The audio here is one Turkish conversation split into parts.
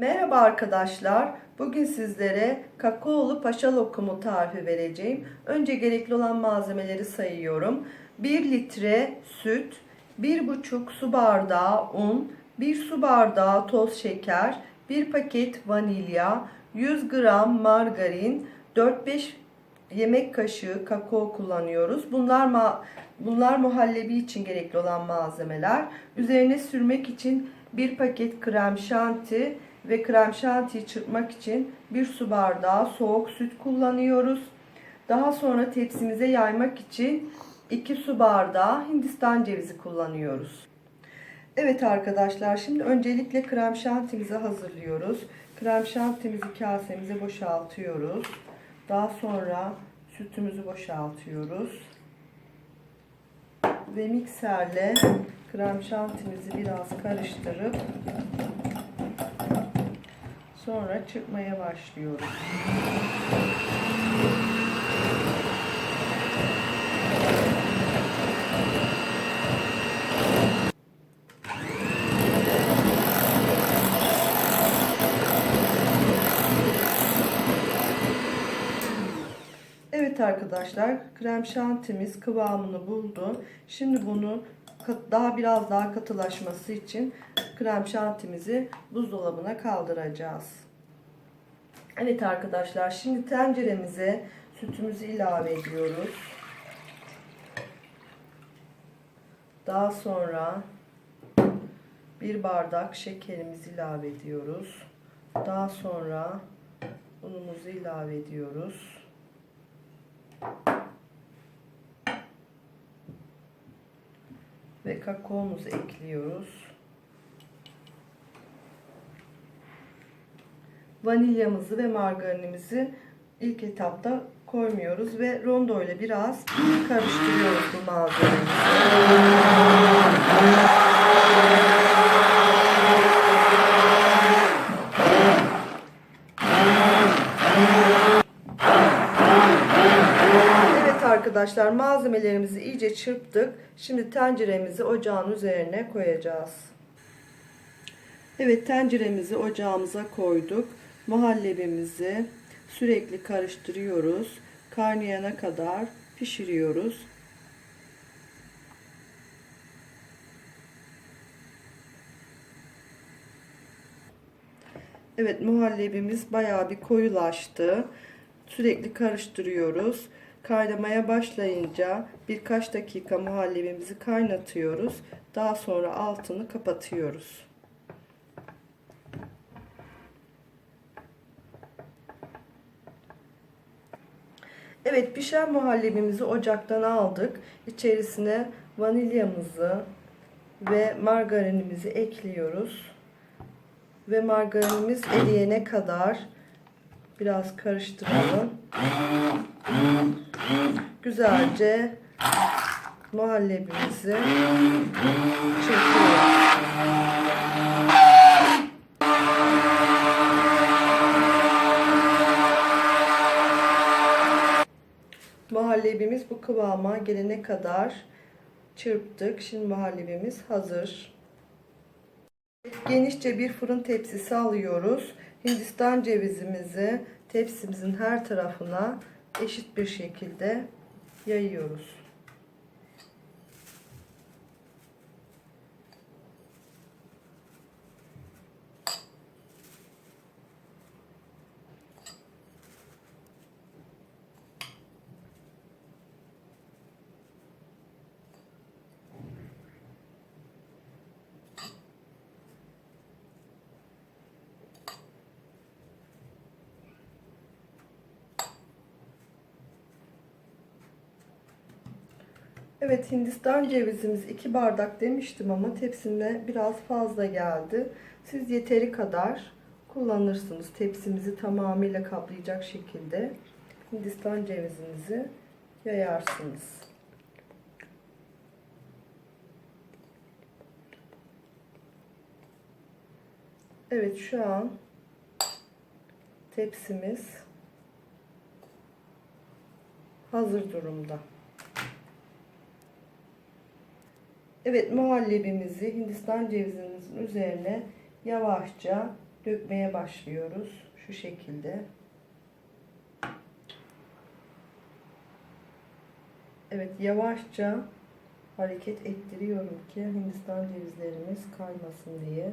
Merhaba arkadaşlar. Bugün sizlere kakaolu paşa lokumu tarifi vereceğim. Önce gerekli olan malzemeleri sayıyorum. 1 litre süt, 1,5 su bardağı un, 1 su bardağı toz şeker, 1 paket vanilya, 100 gram margarin, 4-5 yemek kaşığı kakao kullanıyoruz. Bunlar ma bunlar muhallebi için gerekli olan malzemeler. Üzerine sürmek için bir paket krem şanti ve krem şantiyi çırpmak için bir su bardağı soğuk süt kullanıyoruz. Daha sonra tepsimize yaymak için 2 su bardağı hindistan cevizi kullanıyoruz. Evet arkadaşlar şimdi öncelikle krem şantimizi hazırlıyoruz. Krem şantimizi kasemize boşaltıyoruz. Daha sonra sütümüzü boşaltıyoruz. Ve mikserle krem şantimizi biraz karıştırıp sonra çırpmaya başlıyoruz. Evet arkadaşlar krem şantimiz kıvamını buldu. Şimdi bunu daha biraz daha katılaşması için krem şantimizi buzdolabına kaldıracağız. Evet arkadaşlar şimdi tenceremize sütümüzü ilave ediyoruz. Daha sonra bir bardak şekerimizi ilave ediyoruz. Daha sonra unumuzu ilave ediyoruz. Ve kakaomuzu ekliyoruz. Vanilyamızı ve margarinimizi ilk etapta koymuyoruz ve rondo ile biraz karıştırıyoruz bu malzemeyi. Arkadaşlar malzemelerimizi iyice çırptık. Şimdi tenceremizi ocağın üzerine koyacağız. Evet tenceremizi ocağımıza koyduk. Muhallebimizi sürekli karıştırıyoruz. Kaynayana kadar pişiriyoruz. Evet muhallebimiz bayağı bir koyulaştı. Sürekli karıştırıyoruz. Kaynamaya başlayınca birkaç dakika muhallebimizi kaynatıyoruz. Daha sonra altını kapatıyoruz. Evet pişen muhallebimizi ocaktan aldık. İçerisine vanilyamızı ve margarinimizi ekliyoruz. Ve margarinimiz eriyene kadar biraz karıştıralım. Güzelce muhallebimizi çırpıyoruz. Muhallebimiz bu kıvama gelene kadar çırptık. Şimdi muhallebimiz hazır. Genişçe bir fırın tepsisi alıyoruz. Hindistan cevizimizi tepsimizin her tarafına eşit bir şekilde yayıyoruz. Evet Hindistan cevizimiz 2 bardak demiştim ama tepsime biraz fazla geldi. Siz yeteri kadar kullanırsınız. Tepsimizi tamamıyla kaplayacak şekilde Hindistan cevizinizi yayarsınız. Evet şu an tepsimiz hazır durumda. Evet muhallebimizi Hindistan cevizimizin üzerine yavaşça dökmeye başlıyoruz. Şu şekilde. Evet yavaşça hareket ettiriyorum ki Hindistan cevizlerimiz kaymasın diye.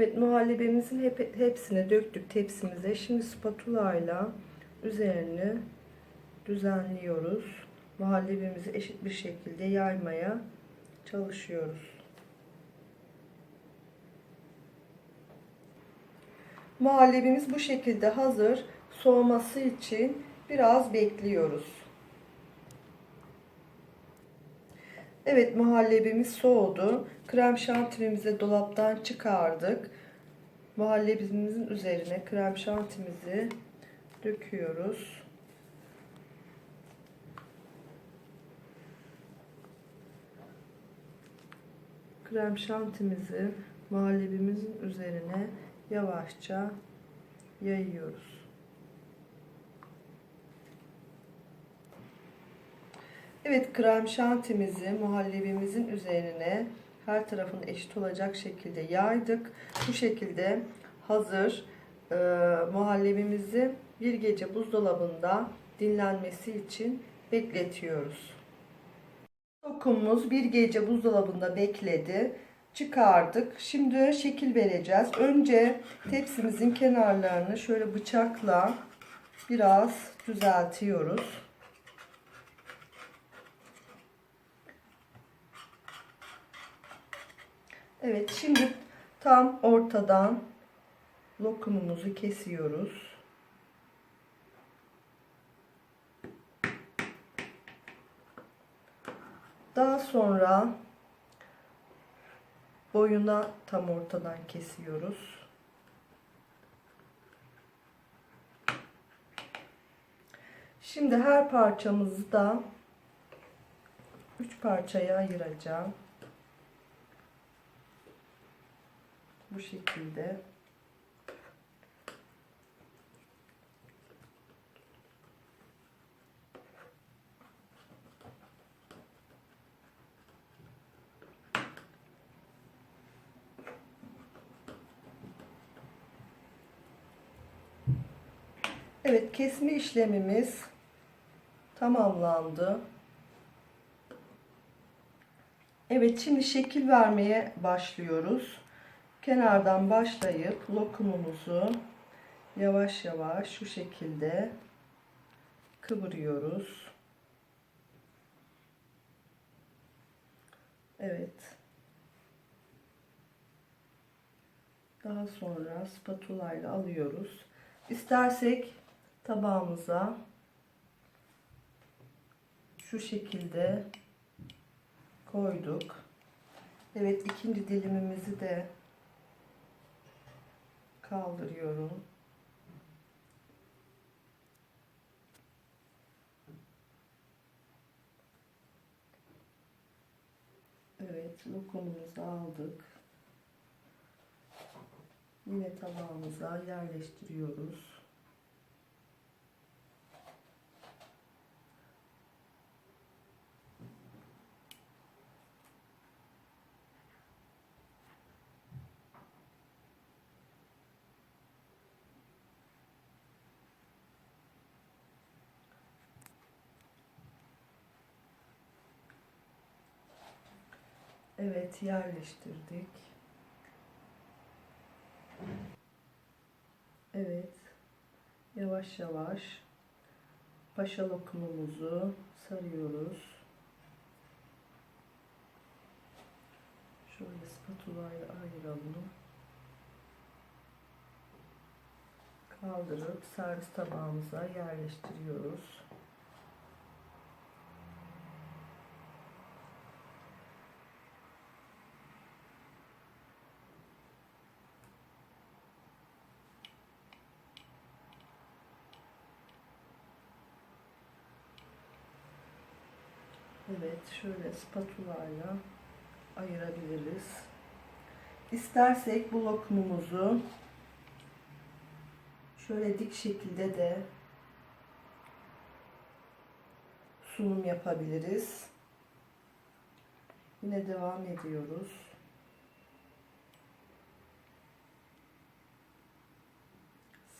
Evet muhallebimizin hep, hepsini döktük tepsimize. Şimdi spatula ile üzerini düzenliyoruz. Muhallebimizi eşit bir şekilde yaymaya çalışıyoruz. Muhallebimiz bu şekilde hazır. Soğuması için biraz bekliyoruz. Evet muhallebimiz soğudu. Krem şantimizi dolaptan çıkardık. Muhallebimizin üzerine krem şantimizi döküyoruz. Krem şantimizi muhallebimizin üzerine yavaşça yayıyoruz. Evet krem şantimizi muhallebimizin üzerine her tarafın eşit olacak şekilde yaydık. Bu şekilde hazır e, muhallebimizi bir gece buzdolabında dinlenmesi için bekletiyoruz. Lokumumuz bir gece buzdolabında bekledi. Çıkardık. Şimdi şekil vereceğiz. Önce tepsimizin kenarlarını şöyle bıçakla biraz düzeltiyoruz. Evet şimdi tam ortadan lokumumuzu kesiyoruz. Daha sonra boyuna tam ortadan kesiyoruz. Şimdi her parçamızı da üç parçaya ayıracağım. Şekilde. Evet kesme işlemimiz tamamlandı. Evet şimdi şekil vermeye başlıyoruz. Kenardan başlayıp lokumumuzu yavaş yavaş şu şekilde kıvırıyoruz. Evet. Daha sonra spatula ile alıyoruz. İstersek tabağımıza şu şekilde koyduk. Evet ikinci dilimimizi de kaldırıyorum. Evet lokumumuzu aldık. Yine tabağımıza yerleştiriyoruz. Evet yerleştirdik. Evet. Yavaş yavaş paşa lokumumuzu sarıyoruz. Şöyle spatula ile ayıralım. Kaldırıp servis tabağımıza yerleştiriyoruz. Evet şöyle spatula ile ayırabiliriz. İstersek bu lokumumuzu şöyle dik şekilde de sunum yapabiliriz. Yine devam ediyoruz.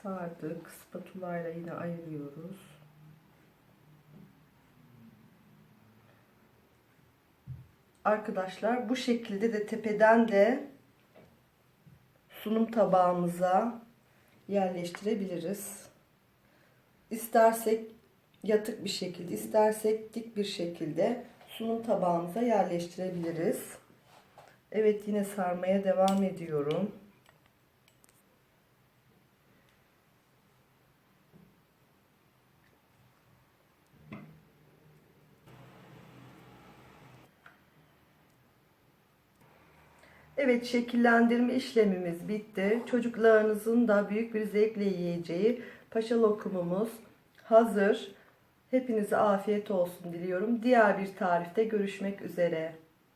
Sardık. Spatula ile yine ayırıyoruz. Arkadaşlar bu şekilde de tepeden de sunum tabağımıza yerleştirebiliriz. İstersek yatık bir şekilde, istersek dik bir şekilde sunum tabağımıza yerleştirebiliriz. Evet yine sarmaya devam ediyorum. Evet şekillendirme işlemimiz bitti. Çocuklarınızın da büyük bir zevkle yiyeceği paşa lokumumuz hazır. Hepinize afiyet olsun diliyorum. Diğer bir tarifte görüşmek üzere.